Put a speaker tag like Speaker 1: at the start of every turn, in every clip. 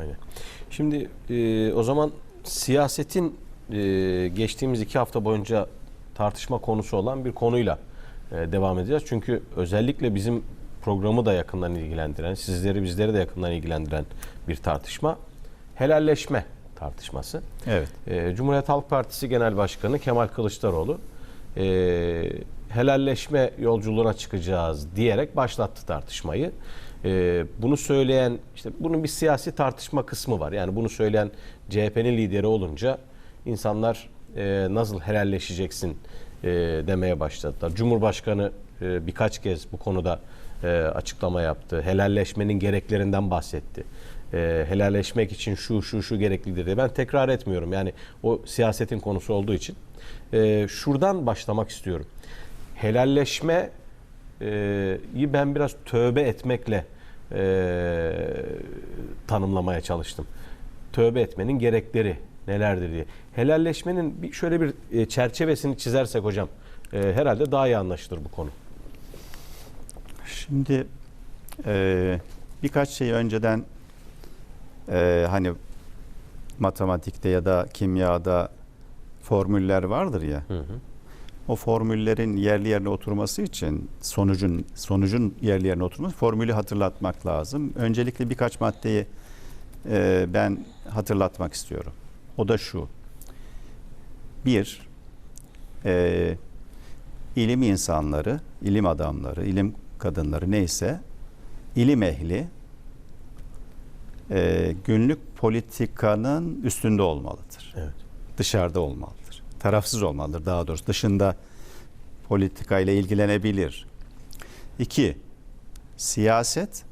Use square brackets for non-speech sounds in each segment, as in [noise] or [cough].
Speaker 1: Aynen. Şimdi e, o zaman siyasetin e, geçtiğimiz iki hafta boyunca tartışma konusu olan bir konuyla e, devam edeceğiz. Çünkü özellikle bizim programı da yakından ilgilendiren, sizleri bizleri de yakından ilgilendiren bir tartışma helalleşme tartışması.
Speaker 2: Evet.
Speaker 1: E, Cumhuriyet Halk Partisi Genel Başkanı Kemal Kılıçdaroğlu e, helalleşme yolculuğuna çıkacağız diyerek başlattı tartışmayı. E, bunu söyleyen işte bunun bir siyasi tartışma kısmı var. Yani bunu söyleyen CHP'nin lideri olunca insanlar e, nasıl helalleşeceksin e, demeye başladılar. Cumhurbaşkanı e, birkaç kez bu konuda açıklama yaptı. Helalleşmenin gereklerinden bahsetti helalleşmek için şu şu şu gereklidir diye. Ben tekrar etmiyorum. Yani o siyasetin konusu olduğu için. Şuradan başlamak istiyorum. Helalleşmeyi ben biraz tövbe etmekle e, tanımlamaya çalıştım. Tövbe etmenin gerekleri nelerdir diye. Helalleşmenin bir şöyle bir e, çerçevesini çizersek hocam e, herhalde daha iyi anlaşılır bu konu.
Speaker 2: Şimdi e, birkaç şey önceden e, hani matematikte ya da kimyada formüller vardır ya.
Speaker 1: Hı hı.
Speaker 2: O formüllerin yerli yerine oturması için sonucun sonucun yerli yerine oturması formülü hatırlatmak lazım. Öncelikle birkaç maddeyi e, ben hatırlatmak istiyorum. O da şu. Bir, e, ilim insanları, ilim adamları, ilim kadınları neyse, ilim ehli e, günlük politikanın üstünde olmalıdır
Speaker 1: Evet.
Speaker 2: dışarıda olmalıdır. Tarafsız olmalıdır daha doğrusu. Dışında politikayla ilgilenebilir. İki, siyaset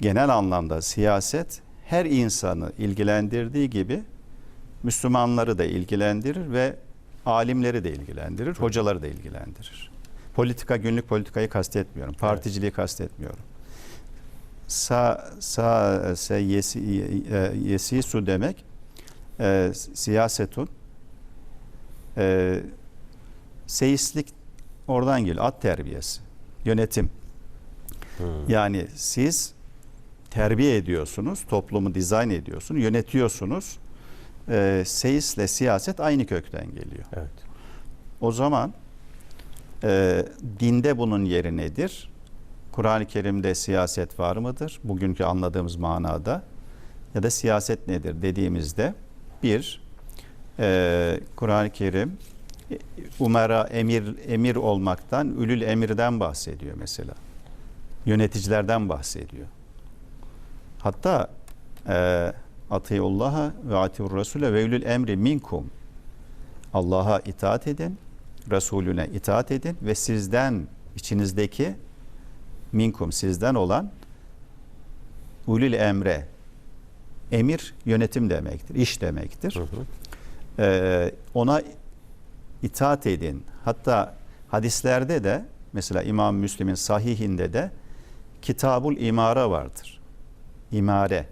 Speaker 2: genel anlamda siyaset her insanı ilgilendirdiği gibi Müslümanları da ilgilendirir ve alimleri de ilgilendirir, hocaları da ilgilendirir. Politika günlük politikayı kastetmiyorum. Particiliği kastetmiyorum. Sa sa se yesi, yesi su demek e, siyasetun e, seyislik oradan geliyor. At terbiyesi, yönetim. Yani siz terbiye ediyorsunuz, toplumu dizayn ediyorsunuz, yönetiyorsunuz. E, seyisle siyaset aynı kökten geliyor.
Speaker 1: Evet.
Speaker 2: O zaman e, dinde bunun yeri nedir? Kur'an-ı Kerim'de siyaset var mıdır? Bugünkü anladığımız manada. Ya da siyaset nedir dediğimizde bir, e, Kur'an-ı Kerim umara, emir, emir olmaktan, ülül emirden bahsediyor mesela. Yöneticilerden bahsediyor. Hatta e, Atiullaha ve atiur Rasule ve ülül emri minkum. Allah'a itaat edin, Resulüne itaat edin ve sizden içinizdeki minkum sizden olan ulul emre emir yönetim demektir, iş demektir.
Speaker 1: Hı hı.
Speaker 2: Ee, ona itaat edin. Hatta hadislerde de mesela İmam Müslim'in sahihinde de kitabul imara vardır. İmare.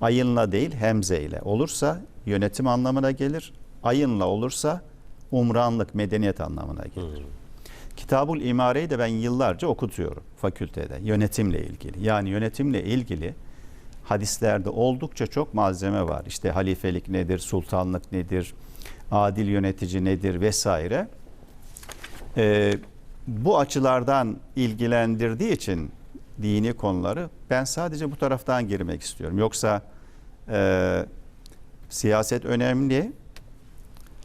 Speaker 2: Ayınla değil hemze ile olursa yönetim anlamına gelir. Ayınla olursa umranlık, medeniyet anlamına gelir. Kitabul İmare'yi de ben yıllarca okutuyorum fakültede yönetimle ilgili. Yani yönetimle ilgili hadislerde oldukça çok malzeme var. İşte halifelik nedir, sultanlık nedir, adil yönetici nedir vesaire. Ee, bu açılardan ilgilendirdiği için dini konuları ben sadece bu taraftan girmek istiyorum. Yoksa e, siyaset önemli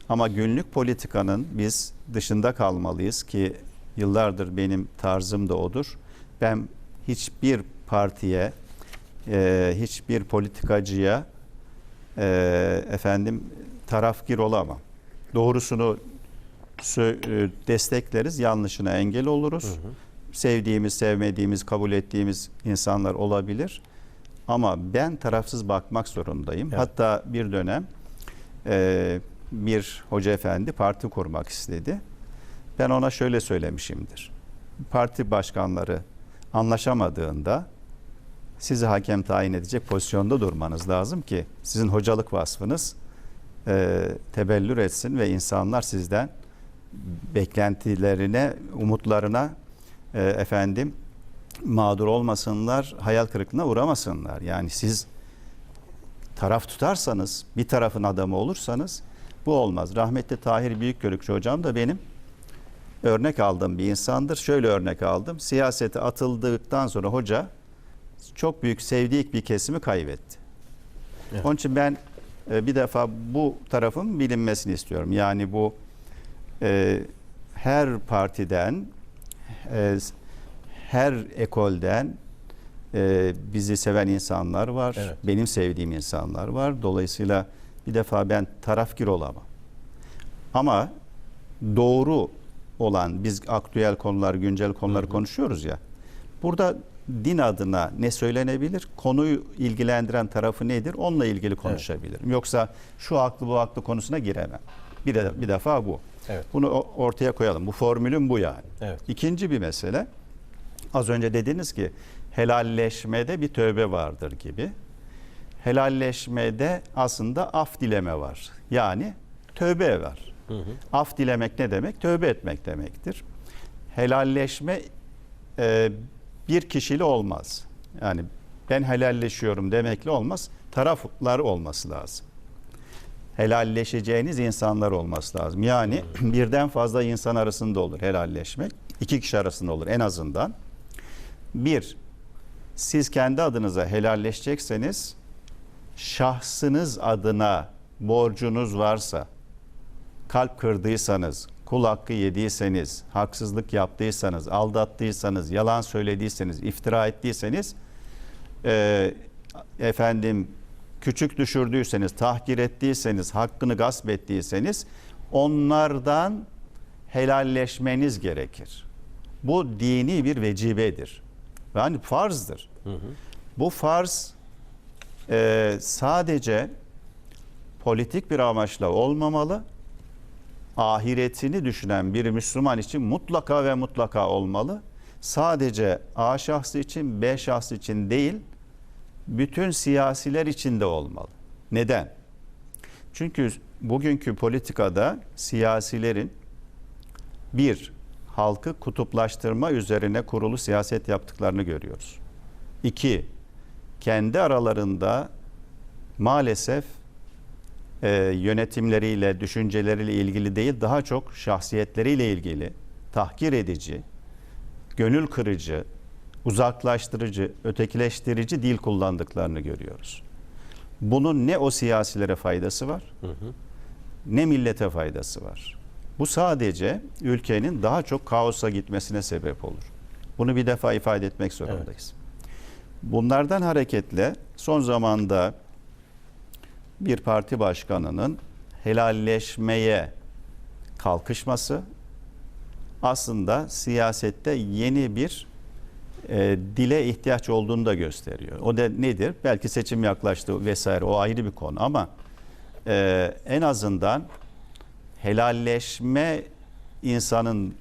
Speaker 2: ama günlük politikanın biz dışında kalmalıyız ki yıllardır benim tarzım da odur. Ben hiçbir partiye, e, hiçbir politikacıya e, efendim tarafgir olamam. Doğrusunu e, destekleriz, yanlışına engel oluruz. Sevdiğimiz, sevmediğimiz, kabul ettiğimiz insanlar olabilir. Ama ben tarafsız bakmak zorundayım.
Speaker 1: Evet.
Speaker 2: Hatta bir dönem e, bir hoca efendi parti kurmak istedi. Ben ona şöyle söylemişimdir. Parti başkanları anlaşamadığında sizi hakem tayin edecek pozisyonda durmanız lazım ki sizin hocalık vasfınız e, tebellür etsin ve insanlar sizden beklentilerine, umutlarına e, efendim mağdur olmasınlar, hayal kırıklığına uğramasınlar. Yani siz taraf tutarsanız, bir tarafın adamı olursanız bu olmaz. Rahmetli Tahir Büyükgörükçü hocam da benim örnek aldığım bir insandır. Şöyle örnek aldım. Siyasete atıldıktan sonra hoca çok büyük sevdiği bir kesimi kaybetti.
Speaker 1: Evet.
Speaker 2: Onun için ben e, bir defa bu tarafın bilinmesini istiyorum. Yani bu e, her partiden, e, her ekolden e, bizi seven insanlar var.
Speaker 1: Evet.
Speaker 2: Benim sevdiğim insanlar var. Dolayısıyla bir defa ben tarafgir olamam. Ama doğru olan biz aktüel konular, güncel konuları konuşuyoruz ya. Burada din adına ne söylenebilir? Konuyu ilgilendiren tarafı nedir? Onunla ilgili konuşabilirim. Yoksa şu haklı bu haklı konusuna giremem. Bir, de, bir defa bu.
Speaker 1: Evet.
Speaker 2: Bunu ortaya koyalım. Bu formülün bu yani.
Speaker 1: Evet.
Speaker 2: İkinci bir mesele. Az önce dediniz ki helalleşmede bir tövbe vardır gibi. Helalleşmede aslında af dileme var. Yani tövbe var. Af dilemek ne demek? Tövbe etmek demektir. Helalleşme e, bir kişili olmaz. Yani ben helalleşiyorum demekle olmaz. Taraflar olması lazım. Helalleşeceğiniz insanlar olması lazım. Yani [clears throat] birden fazla insan arasında olur helalleşmek. İki kişi arasında olur en azından. Bir, siz kendi adınıza helalleşecekseniz şahsınız adına borcunuz varsa, kalp kırdıysanız, kul hakkı yediyseniz, haksızlık yaptıysanız, aldattıysanız, yalan söylediyseniz, iftira ettiyseniz, e, efendim küçük düşürdüyseniz, tahkir ettiyseniz, hakkını gasp ettiyseniz onlardan helalleşmeniz gerekir. Bu dini bir vecibedir. Yani farzdır. Bu farz e, sadece politik bir amaçla olmamalı. Ahiretini düşünen bir Müslüman için mutlaka ve mutlaka olmalı. Sadece A şahsı için, B şahsı için değil, bütün siyasiler için de olmalı. Neden? Çünkü bugünkü politikada siyasilerin bir, halkı kutuplaştırma üzerine kurulu siyaset yaptıklarını görüyoruz. İki, kendi aralarında maalesef e, yönetimleriyle, düşünceleriyle ilgili değil, daha çok şahsiyetleriyle ilgili tahkir edici, gönül kırıcı, uzaklaştırıcı, ötekileştirici dil kullandıklarını görüyoruz. Bunun ne o siyasilere faydası var, ne millete faydası var. Bu sadece ülkenin daha çok kaosa gitmesine sebep olur. Bunu bir defa ifade etmek zorundayız. Bunlardan hareketle son zamanda bir parti başkanının helalleşmeye kalkışması aslında siyasette yeni bir e, dile ihtiyaç olduğunu da gösteriyor. O da nedir? Belki seçim yaklaştı vesaire o ayrı bir konu ama e, en azından helalleşme insanın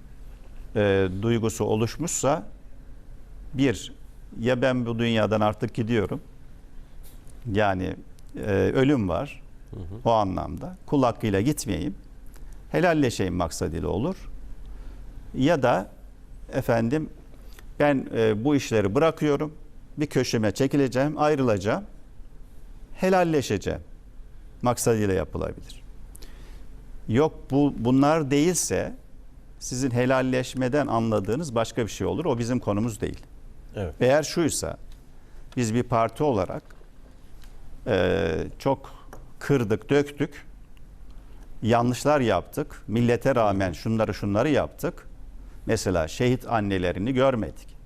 Speaker 2: e, duygusu oluşmuşsa bir ya ben bu dünyadan artık gidiyorum yani e, ölüm var o anlamda kul hakkıyla gitmeyeyim helalleşeyim maksadıyla olur ya da efendim ben e, bu işleri bırakıyorum bir köşeme çekileceğim ayrılacağım helalleşeceğim maksadıyla yapılabilir. Yok bu bunlar değilse sizin helalleşmeden anladığınız başka bir şey olur. O bizim konumuz değil.
Speaker 1: Evet.
Speaker 2: Eğer şuysa biz bir parti olarak e, çok kırdık, döktük, yanlışlar yaptık, millete rağmen şunları şunları yaptık. Mesela şehit annelerini görmedik.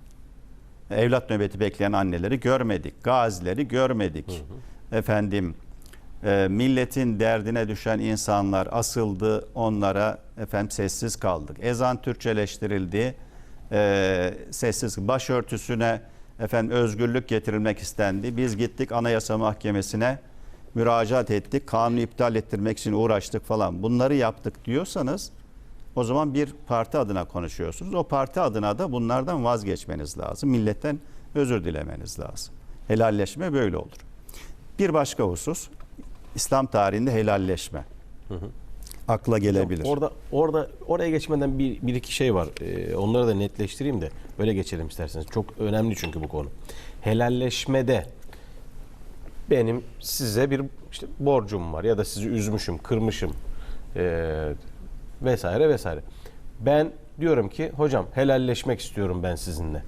Speaker 2: Evlat nöbeti bekleyen anneleri görmedik. Gazileri görmedik. Efendim e, milletin derdine düşen insanlar asıldı, onlara efendim sessiz kaldık. Ezan Türkçeleştirildi, e, sessiz. Başörtüsüne efendim özgürlük getirilmek istendi. Biz gittik Anayasa Mahkemesi'ne müracaat ettik, kanunu iptal ettirmek için uğraştık falan. Bunları yaptık diyorsanız o zaman bir parti adına konuşuyorsunuz. O parti adına da bunlardan vazgeçmeniz lazım. Milletten özür dilemeniz lazım. Helalleşme böyle olur. Bir başka husus İslam tarihinde helalleşme. Akla gelebilir.
Speaker 1: Orada orada oraya geçmeden bir, bir iki şey var. Ee, onları da netleştireyim de böyle geçelim isterseniz. Çok önemli çünkü bu konu. Helalleşmede benim size bir işte borcum var ya da sizi üzmüşüm, kırmışım ee, vesaire vesaire. Ben diyorum ki hocam helalleşmek istiyorum ben sizinle.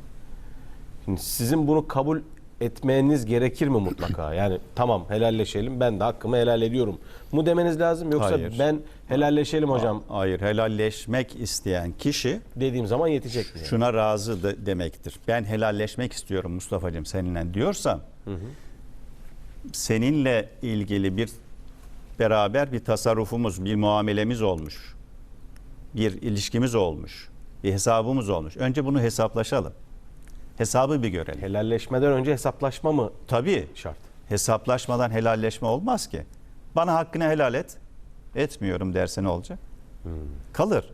Speaker 1: Şimdi sizin bunu kabul etmeniz gerekir mi mutlaka? Yani tamam helalleşelim ben de hakkımı helal ediyorum mu demeniz lazım yoksa
Speaker 2: Hayır.
Speaker 1: ben helalleşelim hocam
Speaker 2: Hayır, helalleşmek isteyen kişi
Speaker 1: dediğim zaman yetecek mi? yani?
Speaker 2: şuna razı de- demektir. Ben helalleşmek istiyorum Mustafa'cığım seninle diyorsam seninle ilgili bir beraber bir tasarrufumuz, bir muamelemiz olmuş. Bir ilişkimiz olmuş. Bir hesabımız olmuş. Önce bunu hesaplaşalım. Hesabı bir görelim.
Speaker 1: Helalleşmeden önce hesaplaşma mı
Speaker 2: Tabii
Speaker 1: şart?
Speaker 2: hesaplaşmadan helalleşme olmaz ki. Bana hakkını helal et. Etmiyorum derse ne olacak? Kalır.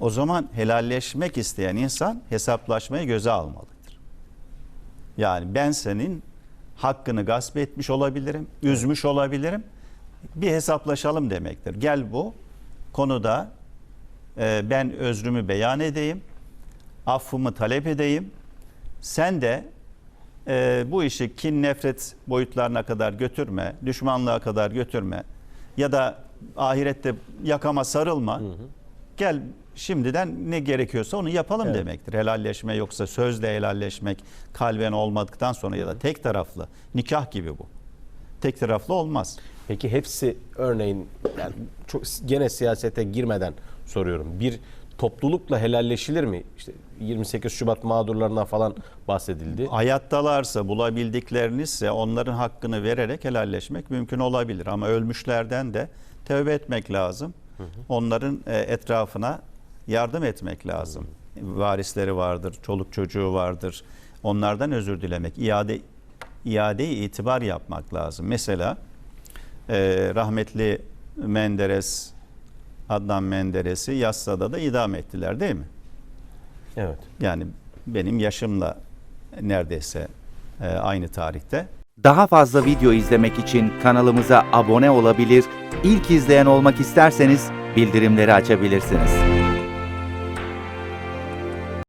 Speaker 2: O zaman helalleşmek isteyen insan hesaplaşmayı göze almalıdır. Yani ben senin hakkını gasp etmiş olabilirim, üzmüş olabilirim. Bir hesaplaşalım demektir. Gel bu konuda e, ben özrümü beyan edeyim, affımı talep edeyim. Sen de e, bu işi kin nefret boyutlarına kadar götürme, düşmanlığa kadar götürme ya da ahirette yakama sarılma. Gel şimdiden ne gerekiyorsa onu yapalım
Speaker 1: Evet.
Speaker 2: demektir. Helalleşme yoksa sözle helalleşmek kalben olmadıktan sonra ya da tek taraflı nikah gibi bu. Tek taraflı olmaz.
Speaker 1: Peki hepsi örneğin yani çok gene siyasete girmeden soruyorum. Bir toplulukla helalleşilir mi? İşte 28 Şubat mağdurlarına falan bahsedildi.
Speaker 2: Hayattalarsa bulabildiklerinizse onların hakkını vererek helalleşmek mümkün olabilir. Ama ölmüşlerden de tövbe etmek lazım. Onların e, etrafına yardım etmek lazım. Varisleri vardır, çoluk çocuğu vardır. Onlardan özür dilemek, iade iade itibar yapmak lazım. Mesela e, rahmetli Menderes, Adnan Menderes'i Yassıada da idam ettiler değil mi?
Speaker 1: Evet.
Speaker 2: Yani benim yaşımla neredeyse e, aynı tarihte.
Speaker 3: Daha fazla video izlemek için kanalımıza abone olabilir, ilk izleyen olmak isterseniz bildirimleri açabilirsiniz.